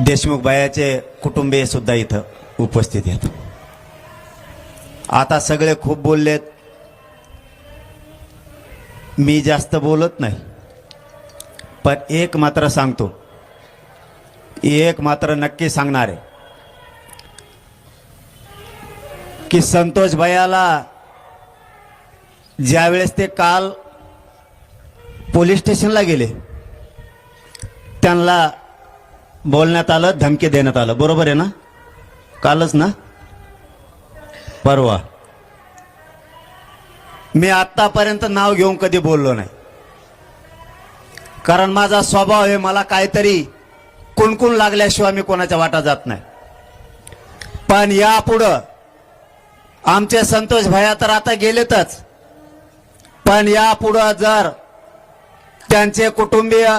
देशमुख बायाचे कुटुंबीय सुद्धा इथं उपस्थित आहेत. आता सगळे खूप बोललेत. मी जास्त बोलत नाही. पण एक मात्र सांगतो. एक मात्र नक्की सांगणार आहे. की संतोष भयाला ज्यावेळेस ते काल पोलीस स्टेशनला गेले त्यांना बोलण्यात आलं धमकी देण्यात आलं. बरोबर आहे ना? कालच ना? परवा. मी आतापर्यंत नाव घेऊन कधी बोललो नाही. कारण माझा स्वभाव आहे मला काहीतरी कुणकुण लागल्याशिवाय मी कोणाच्या वाटा जात नाही. पण यापुढं आमचे संतोष भैया तर आता गेलेतच. पण यापुढं जर त्यांचे कुटुंबीय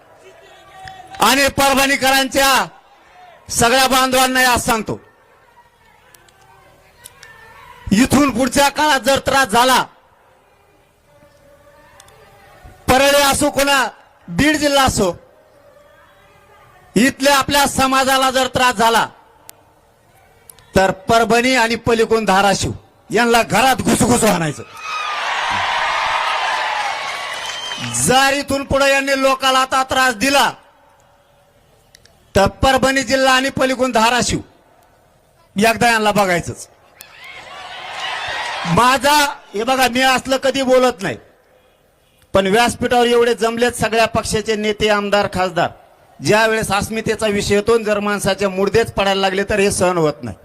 आणि परभणीकरांच्या सगळ्या बांधवांना आज सांगतो. इथून पुढच्या काळात जर त्रास झाला परळी असो कोणा बीड जिल्हा असो इथल्या आपल्या समाजाला जर त्रास झाला तर परभणी आणि पलिकोण धाराशिव यांना घरात घुसघुस आणायचं. जर इथून पुढे यांनी लोकाला आता त्रास दिला. तर परभणी जिल्हा आणि पलीकडून धाराशिव. एकदा यांना बघायचंच. माझा हे बघा मी असलं कधी बोलत नाही. पण व्यासपीठावर एवढे जमलेत सगळ्या पक्षाचे नेते आमदार खासदार. ज्यावेळेस अस्मितेचा विषय येतो जर माणसाच्या मुडदेच पडायला लागले तर हे सहन होत नाही.